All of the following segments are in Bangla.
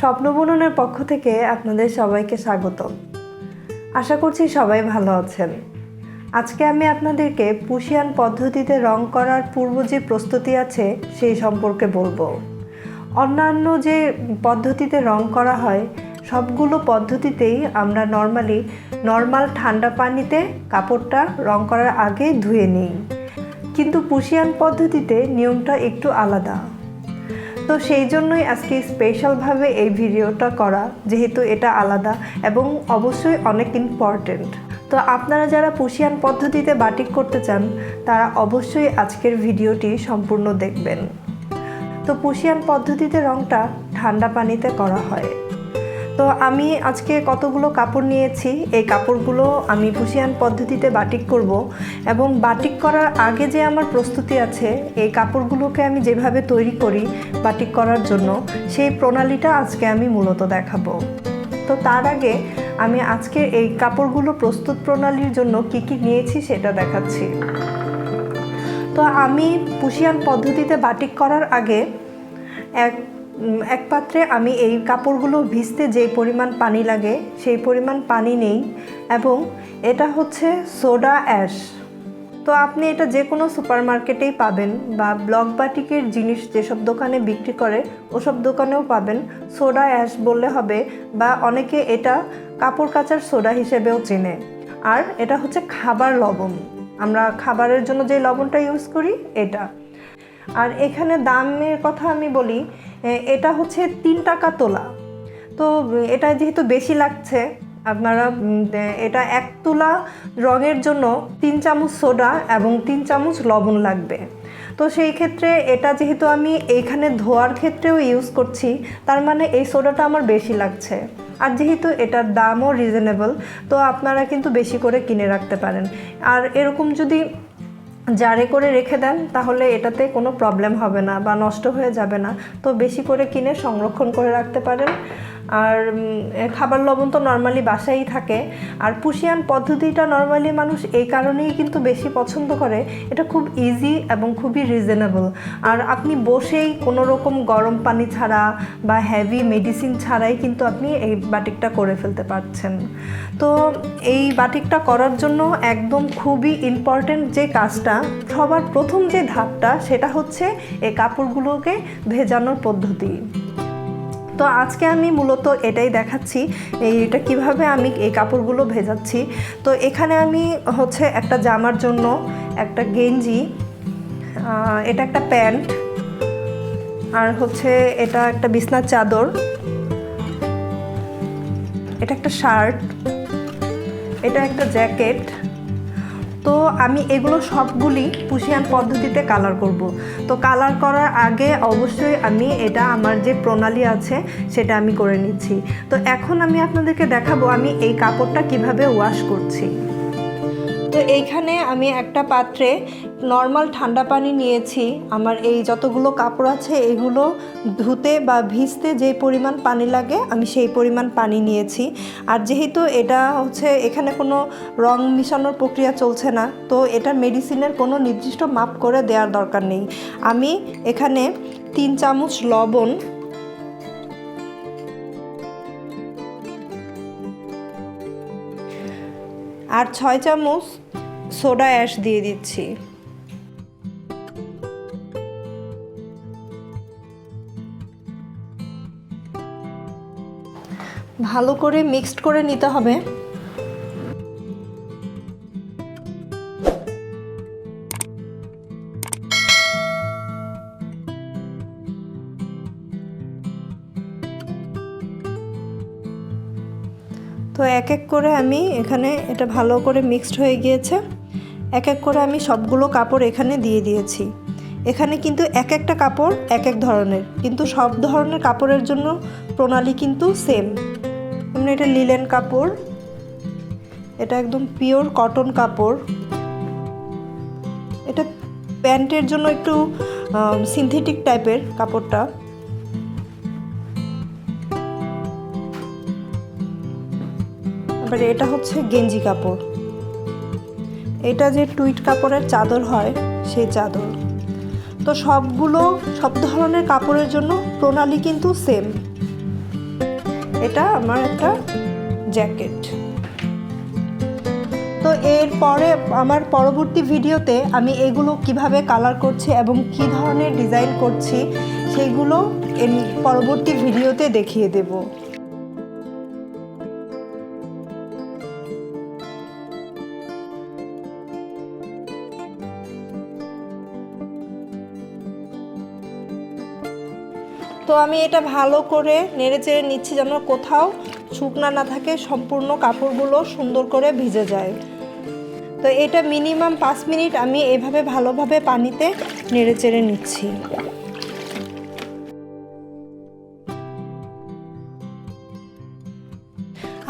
স্বপ্ন বুননের পক্ষ থেকে আপনাদের সবাইকে স্বাগত আশা করছি সবাই ভালো আছেন। আজকে আমি আপনাদেরকে পুশিয়ান পদ্ধতিতে রং করার পূর্ব যে প্রস্তুতি আছে, সেই সম্পর্কে বলব। অন্যান্য যে পদ্ধতিতে রং করা হয়, সবগুলো পদ্ধতিতেই আমরা নর্মালি নর্মাল ঠান্ডা পানিতে কাপড়টা রং করার আগে ধুয়ে নিই। কিন্তু পুশিয়ান পদ্ধতিতে নিয়মটা একটু আলাদা। তো সেই জন্যই আজকে স্পেশালভাবে এই ভিডিওটা করা, যেহেতু এটা আলাদা এবং অবশ্যই অনেক ইম্পর্টেন্ট তো আপনারা যারা পুশিয়ান পদ্ধতিতে বাটিক করতে চান, তারা অবশ্যই আজকের ভিডিওটি সম্পূর্ণ দেখবেন। তো পুশিয়ান পদ্ধতিতে রংটা ঠান্ডা পানিতে করা হয়। তো আমি আজকে কতগুলো কাপড় নিয়েছি, এই কাপড়গুলো আমি পুশিয়ান পদ্ধতিতে বাটিক করব এবং বাটিক করার আগে যে আমার প্রস্তুতি আছে, এই কাপড়গুলোকে আমি যেভাবে তৈরি করি বাটিক করার জন্য, সেই প্রণালীটা আজকে আমি মূলত দেখাবো। তো তার আগে আমি আজকে এই কাপড়গুলো প্রস্তুত প্রণালীর জন্য কি কি নিয়েছি সেটা দেখাচ্ছি। তো আমি পুশিয়ান পদ্ধতিতে বাটিক করার আগে এক এক পাত্রে আমি এই কাপড়গুলো ভিজতে যে পরিমাণ পানি লাগে, সেই পরিমাণ পানি নেই এবং এটা হচ্ছে সোডা অ্যাশ। তো আপনি এটা যে কোনো সুপার মার্কেটেই পাবেন বা ব্লক বাটিকের জিনিস যেসব দোকানে বিক্রি করে, ওসব দোকানেও পাবেন। সোডা অ্যাশ বললে হবে বা অনেকে এটা কাপড় কাচার সোডা হিসেবেও চেনে। আর এটা হচ্ছে খাবার লবণ। আমরা খাবারের জন্য যে লবণটা ইউজ করি, এটা। আর এখানে দামের কথা আমি বলি এটা হচ্ছে তিন টাকা তোলা। তো, এটা যেহেতু বেশি লাগছে, আপনারা এটা এক তোলা রঙের জন্য তিন চামচ সোডা এবং তিন চামচ লবণ লাগবে। তো সেই ক্ষেত্রে এটা যেহেতু আমি এইখানে ধোয়ার ক্ষেত্রেও ইউজ করছি, তার মানে এই সোডাটা আমার বেশি লাগছে। আর যেহেতু এটার দামও রিজনেবল তো আপনারা কিন্তু বেশি করে কিনে রাখতে পারেন। আর এরকম যদি জারে করে রেখে দেন, তাহলে এটাতে কোনো প্রবলেম হবে না বা নষ্ট হয়ে যাবে না। তো বেশি করে কিনে সংরক্ষণ করে রাখতে পারেন। আর খাবার লবণ তো নর্মালি বাসায়ই থাকে। আর পুশিয়ান পদ্ধতিটা নর্মালি মানুষ এই কারণেই কিন্তু বেশি পছন্দ করে। এটা খুব ইজি এবং খুবই রিজনেবল আর আপনি বসেই কোনো রকম গরম পানি ছাড়া বা হেভি মেডিসিন ছাড়াই কিন্তু আপনি এই বাটিকটা করে ফেলতে পারছেন। তো এই বাটিকটা করার জন্য একদম খুবই ইম্পর্টেন্ট যে কাজটা, সবার প্রথম যে ধাপটা, সেটা হচ্ছে এই কাপড়গুলোকে ভেজানোর পদ্ধতি। তো আজকে আমি মূলত এটাই দেখাচ্ছি এটা কীভাবে আমি এই কাপড়গুলো ভেজাচ্ছি। তো এখানে আমি হচ্ছে একটা জামার জন্য একটা গেঞ্জি এটা একটা প্যান্ট, আর হচ্ছে এটা একটা বিছনার চাদর, এটা একটা শার্ট, এটা একটা জ্যাকেট তো আমি এগুলো সবগুলি পুষিয়ান পদ্ধতিতে কালার করব। তো কালার করার আগে অবশ্যই আমি এটা আমার যে প্রণালী আছে, সেটা আমি করে নিচ্ছি। তো এখন আমি আপনাদেরকে দেখাবো আমি এই কাপড়টা কীভাবে ওয়াশ করছি। তো এইখানে আমি একটা পাত্রে নর্মাল ঠান্ডা পানি নিয়েছি। আমার এই যতগুলো কাপড় আছে, এগুলো ধুতে বা ভিজতে যে পরিমাণ পানি লাগে, আমি সেই পরিমাণ পানি নিয়েছি। আর যেহেতু এটা হচ্ছে এখানে কোনো রং মিশানোর প্রক্রিয়া চলছে না, তো এটা মেডিসিনের কোনো নির্দিষ্ট মাপ করে দেওয়ার দরকার নেই। আমি এখানে তিন চামচ লবণ আর ছয় চামচ সোডা অ্যাশ দিয়ে দিচ্ছি। ভালো করে মিক্সড করে নিতে হবে। তো এক এক করে আমি এখানে এটা ভালো করে মিক্সড হয়ে গিয়েছে। এক এক করে আমি সবগুলো কাপড় এখানে দিয়ে দিয়েছি। এখানে কিন্তু এক একটা কাপড় এক এক ধরনের, কিন্তু সব ধরনের কাপড়ের জন্য প্রণালী কিন্তু সেম যেমন এটা লিলেন কাপড়, এটা একদম পিওর কটন কাপড়। এটা প্যান্টের জন্য একটু সিনথেটিক টাইপের কাপড়টা। এবারে এটা হচ্ছে গেঞ্জি কাপড়। এটা যে টুইট কাপড়ের চাদর হয়, সেই চাদর। তো সবগুলো, সব ধরনের কাপড়ের জন্য প্রণালী কিন্তু সেম। এটা আমার একটা জ্যাকেট। তো এরপরে আমার পরবর্তী ভিডিওতে আমি এগুলো কীভাবে কালার করছি এবং কি ধরনের ডিজাইন করছি সেইগুলো এর পরবর্তী ভিডিওতে দেখিয়ে দেব। তো আমি এটা ভালো করে নেড়ে চেড়ে নিচ্ছি যেন কোথাও শুকনা না থাকে, সম্পূর্ণ কাপড়গুলো সুন্দর করে ভিজে যায়। তো এটা মিনিমাম পাঁচ মিনিট আমি এভাবে ভালোভাবে পানিতে নেড়ে চেড়ে নিচ্ছি।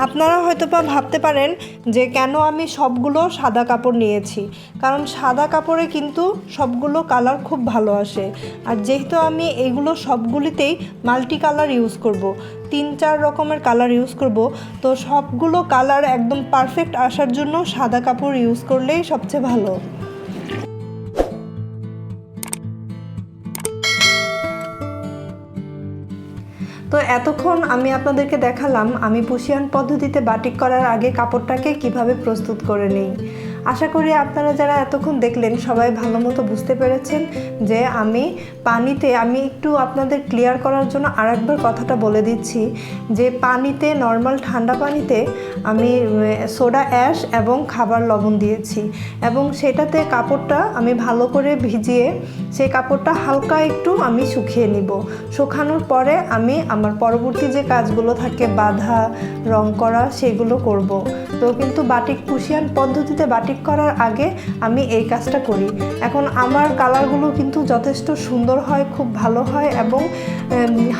আপনারা হয়তো বা ভাবতে পারেন যে কেন আমি সবগুলো সাদা কাপড় নিয়েছি কারণ সাদা কাপড়ে কিন্তু সবগুলো কালার খুব ভালো আসে আর যেহেতু আমি এগুলো সবগুলিতেই মাল্টি কালার ইউজ করব। তিন চার রকমের কালার ইউজ করব, তো সবগুলো কালার একদম পারফেক্ট আসার জন্য সাদা কাপড় ইউজ করলেই সবচেয়ে ভালো তো এতক্ষণ আমি আপনাদেরকে দেখালাম আমি পুশিয়ান পদ্ধতিতে বাটিক করার আগে কাপড়টাকে কীভাবে প্রস্তুত করে নিই। আশা করি আপনারা যারা এতক্ষণ দেখলেন সবাই ভালো মতো বুঝতে পেরেছেন যে আমি পানিতে, আমি একটু আপনাদের ক্লিয়ার করার জন্য আরেকবার কথাটা বলে দিচ্ছি যে পানিতে নর্মাল ঠান্ডা পানিতে আমি সোডা অ্যাশ এবং খাবার লবণ দিয়েছি এবং সেটাতে কাপড়টা আমি ভালো করে ভিজিয়ে সেই কাপড়টা হালকা একটু আমি শুকিয়ে নিব। শুকানোর পরে আমি আমার পরবর্তী যে কাজগুলো থাকে, বাঁধা, রং করা, সেগুলো করব। তো কিন্তু বাটিক কুশিয়ান পদ্ধতিতে বাটিক করার আগে আমি এই কাজটা করি। এখন আমার কালারগুলো কিন্তু যথেষ্ট সুন্দর হয়, খুব ভালো হয় এবং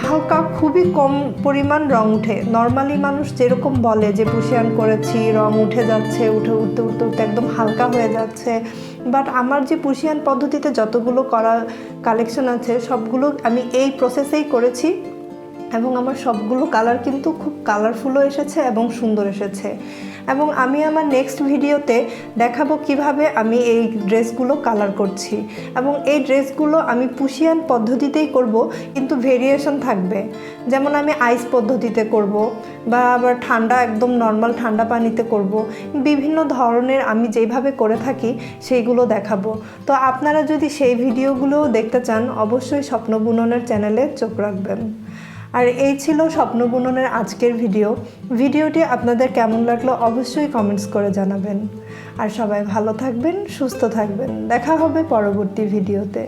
হালকা খুবই কম পরিমাণ রং উঠে। নর্মালি মানুষ যেরকম বলে যে পুশিয়ান করেছি, রং উঠে যাচ্ছে, উঠে উঠতে উঠতে উঠতে একদম হালকা হয়ে যাচ্ছে। বাট আমার যে পুশিয়ান পদ্ধতিতে যতগুলো করা কালেকশন আছে, সবগুলো আমি এই প্রসেসেই করেছি। এবং আমার সবগুলো কালার কিন্তু খুব কালারফুলও এসেছে এবং সুন্দর এসেছে। এবং আমি আমার নেক্সট ভিডিওতে দেখাবো কীভাবে আমি এই ড্রেসগুলো কালার করছি। এবং এই ড্রেসগুলো আমি পুশিয়ান পদ্ধতিতেই করব, কিন্তু ভেরিয়েশন থাকবে। যেমন আমি আইস পদ্ধতিতে করব, বা আবার ঠান্ডা, একদম নর্মাল ঠান্ডা পানিতে করব। বিভিন্ন ধরনের আমি যেভাবে করে থাকি, সেইগুলো দেখাবো। তো আপনারা যদি সেই ভিডিওগুলোও দেখতে চান, অবশ্যই স্বপ্ন বুননের চ্যানেলে চোখ রাখবেন। আর এই ছিল স্বপ্ন বুননের আজকের ভিডিও। ভিডিওটি আপনাদের কেমন লাগল অবশ্যই কমেন্টস করে জানাবেন। আর সবাই ভালো থাকবেন, সুস্থ থাকবেন। দেখা হবে পরবর্তী ভিডিওতে।